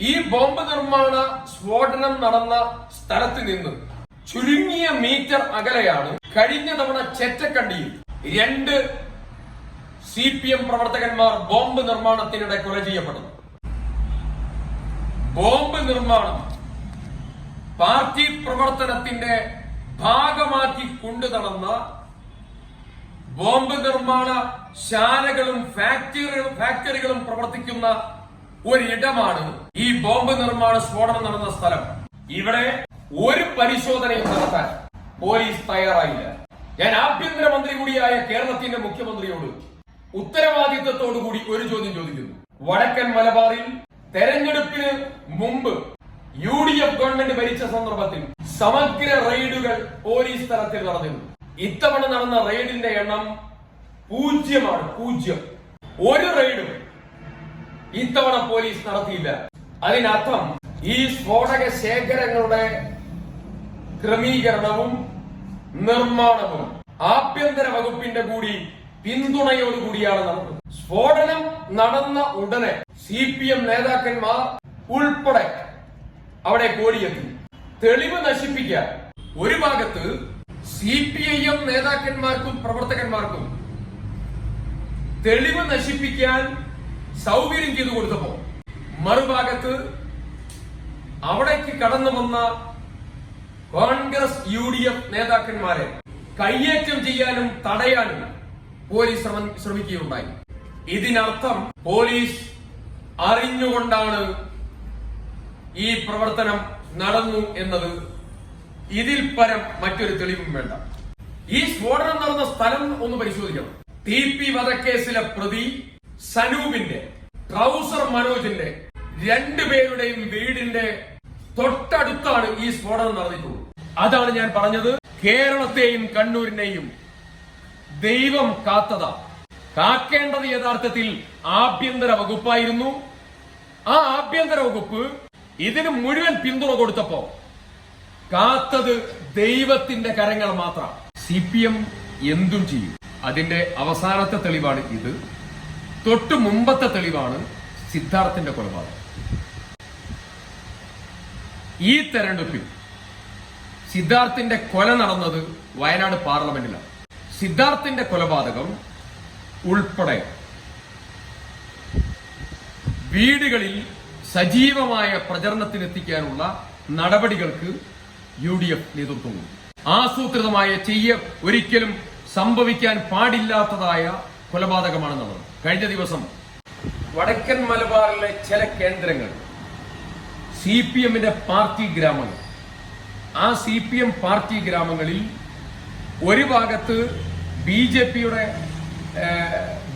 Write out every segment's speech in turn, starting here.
ഈ ബോംബ് നിർമ്മാണ സ്ഫോടനം നടന്ന സ്ഥലത്ത് നിന്ന് ചുരുങ്ങിയ മീറ്റർ അകലെയാണ് കഴിഞ്ഞ തവണ ചെറ്റക്കണ്ടിയിൽ രണ്ട് സി പി എം പ്രവർത്തകന്മാർ ബോംബ് നിർമ്മാണത്തിനിടെ കൊല ചെയ്യപ്പെടുന്നു ബോംബ് നിർമ്മാണം പാർട്ടി പ്രവർത്തനത്തിന്റെ ഭാഗമാക്കി കൊണ്ടു നടന്ന ബോംബ് നിർമ്മാണ ശാലകളും ഫാക്ടറികളും ഫാക്ടറികളും പ്രവർത്തിക്കുന്ന ഒരിടമാണ് ഈ ബോംബ് നിർമ്മാണ സ്ഫോടനം നടന്ന സ്ഥലം. ഇവിടെ ഒരു പരിശോധനയും നടത്താൻ പോലീസ് തയ്യാറായില്ല. ഞാൻ ആഭ്യന്തരമന്ത്രി കൂടിയായ കേരളത്തിന്റെ മുഖ്യമന്ത്രിയോട് ഉത്തരവാദിത്വത്തോടു കൂടി ഒരു ചോദ്യം ചോദിക്കുന്നു. വടക്കൻ മലബാറിൽ തെരഞ്ഞെടുപ്പിന് മുമ്പ് യു ഡി എഫ് ഗവൺമെന്റ് ഭരിച്ച സന്ദർഭത്തിൽ സമഗ്ര റെയ്ഡുകൾ പോലീസ് തലത്തിൽ നടന്നിരുന്നു. ഇത്തവണ നടന്ന റെയ്ഡിന്റെ എണ്ണം പൂജ്യമാണ് പൂജ്യം. ഒരു റെയ്ഡും ഇത്തവണ പോലീസ് നടത്തിയില്ല. അതിനർത്ഥം ഈ സ്ഫോടക ശേഖരങ്ങളുടെ ക്രമീകരണവും നിർമ്മാണവും ആഭ്യന്തര വകുപ്പിന്റെ കൂടി പിന്തുണയോടുകൂടിയാണ് നടന്നത്. സ്ഫോടനം നടന്ന ഉടനെ സി പി എം നേതാക്കന്മാർ ഉൾപ്പെടെ അവിടെ കോടിയെത്തി. തെളിവ് നശിപ്പിക്കാൻ ഒരു ഭാഗത്ത് സി പി ഐ എം നേതാക്കന്മാർക്കും പ്രവർത്തകന്മാർക്കും തെളിവ് നശിപ്പിക്കാൻ സൗകര്യം ചെയ്തു കൊടുത്തപ്പോ മറുഭാഗത്ത് അവിടേക്ക് കടന്നു വന്ന കോൺഗ്രസ് യു ഡി എഫ് നേതാക്കന്മാരെ കയ്യേറ്റം ചെയ്യാനും തടയാനും പോലീസ് ശ്രമ- ശ്രമിക്കുകയുണ്ടായി. ഇതിനർത്ഥം പോലീസ് അറിഞ്ഞുകൊണ്ടാണ് ഈ പ്രവർത്തനം നടന്നു എന്നത്. ഇതിൽ പരം മറ്റൊരു തെളിവും വേണ്ട. ഈ സ്ഫോടനം നടന്ന സ്ഥലം ഒന്ന് പരിശോധിക്കണം. ടി പി വധക്കേസിലെ പ്രതി സനൂപിന്റെ ട്രൗസർ മനോജിന്റെ രണ്ടുപേരുടെയും വീടിന്റെ തൊട്ടടുത്താണ് ഈ സ്ഫോടനം നടന്നിട്ടുള്ളത്. അതാണ് ഞാൻ പറഞ്ഞത്. കേരളത്തെയും കണ്ണൂരിനെയും ദൈവം കാത്തതാ. കാക്കേണ്ടത് യഥാർത്ഥത്തിൽ ആഭ്യന്തര വകുപ്പായിരുന്നു. ആ ആഭ്യന്തര വകുപ്പ് ഇതിന് മുഴുവൻ പിന്തുണ കൊടുത്തപ്പോ കാത്തത് ദൈവത്തിന്റെ കരങ്ങൾ മാത്രം. സി പി എം എന്തും ചെയ്യും. അതിന്റെ അവസാനത്തെ തെളിവാണ് ഇത്. തൊട്ടു മുമ്പത്തെ തെളിവാണ് സിദ്ധാർത്ഥിന്റെ കൊലപാതകം. ഈ തെരഞ്ഞെടുപ്പിൽ സിദ്ധാർത്ഥിന്റെ കൊല നടന്നത് വയനാട് പാർലമെന്റിലാണ്. സിദ്ധാർത്ഥിന്റെ കൊലപാതകം ഉൾപ്പെടെ വീടുകളിൽ സജീവമായ പ്രചരണത്തിനെത്തിക്കാനുള്ള നടപടികൾക്ക് യു ഡി എഫ് നേതൃത്വം കൊടുത്തു. ആസൂത്രിതമായ ചെയ്യ ഒരിക്കലും സംഭവിക്കാൻ പാടില്ലാത്തതായ കൊലപാതകമാണ് നടന്നത് കഴിഞ്ഞ ദിവസം വടക്കൻ മലബാറിലെ ചില കേന്ദ്രങ്ങൾ സി പി എമ്മിന്റെ പാർട്ടി ഗ്രാമങ്ങൾ ആ സി പി എം പാർട്ടി ഗ്രാമങ്ങളിൽ ഒരു ഭാഗത്ത് ബി ജെ പിയുടെ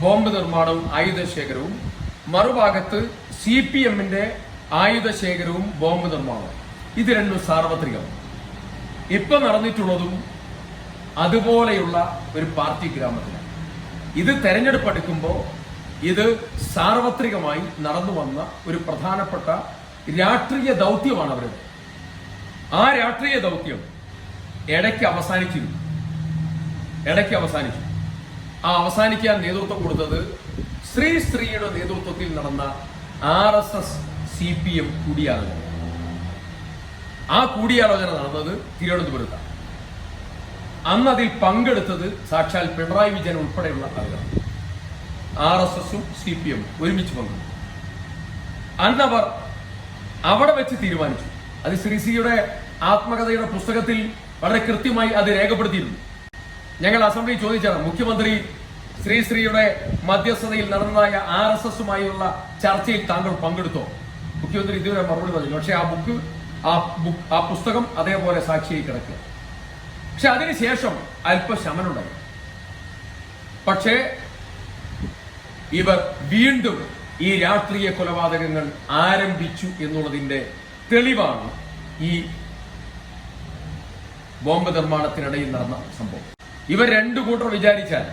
ബോംബ് നിർമ്മാണവും ആയുധശേഖരവും മറുഭാഗത്ത് സി പി എമ്മിന്റെ ആയുധശേഖരവും ബോംബ് നിർമ്മാണവും. ഇത് രണ്ടും സാർവത്രികം ഇപ്പൊ നടന്നിട്ടുള്ളതും അതുപോലെയുള്ള ഒരു പാർട്ടി ഗ്രാമത്തിലാണ്. ഇത് തെരഞ്ഞെടുപ്പ് എടുക്കുമ്പോൾ ഇത് സാർവത്രികമായി നടന്നു വന്ന ഒരു പ്രധാനപ്പെട്ട രാഷ്ട്രീയ ദൗത്യമാണ് അവരുടെ ആ രാഷ്ട്രീയ ദൗത്യം ഇടയ്ക്ക് അവസാനിച്ചിരുന്നു. ഇടയ്ക്ക് അവസാനിച്ചു. ആ അവസാനിക്കാൻ നേതൃത്വം കൊടുത്തത് ശ്രീ സ്ത്രീയുടെ നേതൃത്വത്തിൽ നടന്ന R S S C P M കൂടിയാലോചന. ആ കൂടിയാലോചന നടന്നത് തിരുവനന്തപുരത്താണ്. അന്ന് അതിൽ പങ്കെടുത്തത് സാക്ഷാൽ പിണറായി വിജയൻ ഉൾപ്പെടെയുള്ള ആളുകളാണ്. ആർ എസ് എസും സി പി എം ഒരുമിച്ച് പങ്കെടുത്തു. അന്ന് അവർ അവിടെ വെച്ച് തീരുമാനിച്ചു. അത് ശ്രീസിയുടെ ആത്മകഥയുടെ പുസ്തകത്തിൽ വളരെ കൃത്യമായി അത് രേഖപ്പെടുത്തിയിരുന്നു. ഞങ്ങൾ അസംബ്ലി ചോദിച്ചാണ് മുഖ്യമന്ത്രി ശ്രീ ശ്രീയുടെ മധ്യസ്ഥതയിൽ നടന്നതായ ആർ എസ് എസുമായുള്ള ചർച്ചയിൽ താങ്കൾ പങ്കെടുത്തോ? മുഖ്യമന്ത്രി ഇതുവരെ മറുപടി പറഞ്ഞു പക്ഷേ ആ ബുക്ക് ആ ബുക്ക് ആ പുസ്തകം അതേപോലെ സാക്ഷിയായി കിടക്കുക പക്ഷെ അതിനുശേഷം അല്പ ശമനുണ്ടായി പക്ഷേ ഇവർ വീണ്ടും ഈ രാഷ്ട്രീയ കൊലപാതകങ്ങൾ ആരംഭിച്ചു എന്നുള്ളതിന്റെ തെളിവാണ് ഈ ബോംബ് നിർമ്മാണത്തിനിടയിൽ നടന്ന സംഭവം. ഇവർ രണ്ടു കൂട്ടർ വിചാരിച്ചാൽ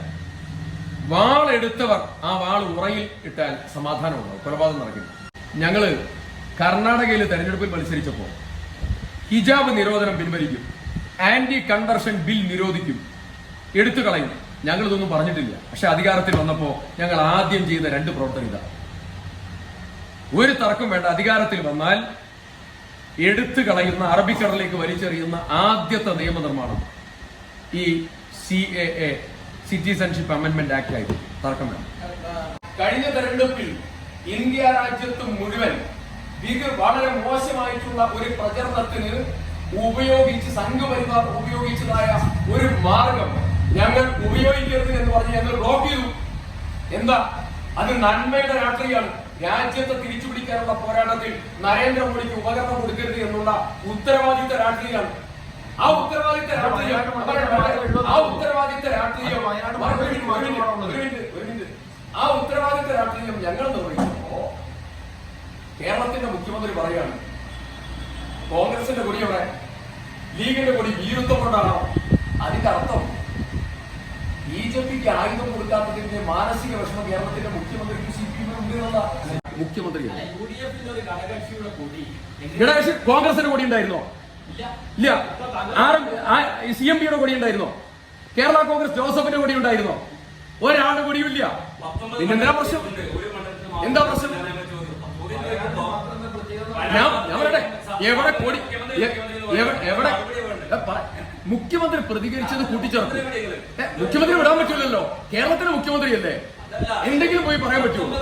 വാളെടുത്തവർ ആ വാൾ ഉറയിൽ ഇട്ടാൽ സമാധാനമുണ്ടാവും കൊലപാതകം നടക്കില്ല. ഞങ്ങൾ കർണാടകയിൽ തെരഞ്ഞെടുപ്പിൽ മത്സരിച്ചപ്പോൾ ഹിജാബ് നിരോധനം പിൻവലിക്കും. ആന്റി കൺവർഷൻ ബിൽ നിരോധിക്കും. എടുത്തു കളയും. ഞങ്ങൾ ഇതൊന്നും പറഞ്ഞിട്ടില്ല. പക്ഷെ അധികാരത്തിൽ വന്നപ്പോ ഞങ്ങൾ ആദ്യം ചെയ്ത രണ്ട് പ്രവർത്തനം ഇതാണ് ഒരു തർക്കം വേണ്ട. അധികാരത്തിൽ വന്നാൽ എടുത്തു കളയുന്ന അറബിക്കടലിലേക്ക് വലിച്ചെറിയുന്ന ആദ്യത്തെ നിയമനിർമ്മാണം ഈ C A A citizenship amendment act ആയിരുന്നു തർക്കം വേണം കഴിഞ്ഞ തെരഞ്ഞെടുപ്പിൽ ഇന്ത്യ രാജ്യത്ത് മുഴുവൻ വളരെ മോശമായിട്ടുള്ള ഒരു പ്രചരണത്തിന് ഉപയോഗിച്ച് സംഘപരിവാർ ഉപയോഗിച്ചതായ ഒരു മാർഗം ഞങ്ങൾ ഉപയോഗിക്കരുത് എന്ന് പറഞ്ഞ് ഞങ്ങൾ ബ്ലോക്ക് ചെയ്തു. എന്താ? അത് നന്മയുടെ രാത്രിയാണ്. രാജ്യത്തെ തിരിച്ചു പിടിക്കാനുള്ള പോരാട്ടത്തിൽ നരേന്ദ്രമോദിക്ക് ഉപകരണം കൊടുക്കരുത് എന്നുള്ള ഉത്തരവാദിത്ത രാത്രിയാണ്. ആ ഉത്തരവാദിത്ത രാഷ്ട്രീയം ആ ഉത്തരവാദിത്ത രാഷ്ട്രീയം. ആ ഉത്തരവാദിത്ത രാഷ്ട്രീയം ഞങ്ങൾ നിർവഹിക്കുമ്പോ കേരളത്തിന്റെ മുഖ്യമന്ത്രി പറയാണ് കോൺഗ്രസിന്റെ കൊടി ലീഗിന്റെ കൂടി വീരുത്വം കൊണ്ടാണോ? അതിന്റെ അർത്ഥം ബി ജെ പിക്ക് ആയുധം കൊടുക്കാത്തതിന്റെ മാനസിക വിഷമം കേരളത്തിന്റെ മുഖ്യമന്ത്രിക്ക് സി പി എമ്മിന് ഉണ്ട് എന്നുള്ള മുഖ്യമന്ത്രി കൊടി ഗണേഷ് കോൺഗ്രസിന്റെ കൊടി ഉണ്ടായിരുന്നോ? ഇല്ല. ഇല്ല. ആർ സി എം പിയുടെ കൂടി ഉണ്ടായിരുന്നോ? കേരള കോൺഗ്രസ് ജോസഫിന്റെ കൂടി ഉണ്ടായിരുന്നോ? ഒരാളുടെ കൂടിയും ഇല്ല. എന്താ പ്രശ്നം? എന്താ പ്രശ്നം? ഞാൻ ഞാൻ പറയട്ടെ. എവിടെ കൊടി? എ- എവിടെ മുഖ്യമന്ത്രി പ്രതികരിച്ചത് കൂട്ടിച്ചേർത്തു. മുഖ്യമന്ത്രി വിടാൻ പറ്റൂലല്ലോ കേരളത്തിലെ മുഖ്യമന്ത്രിയല്ലേ? എന്തെങ്കിലും പോയി പറയാൻ പറ്റുമോ?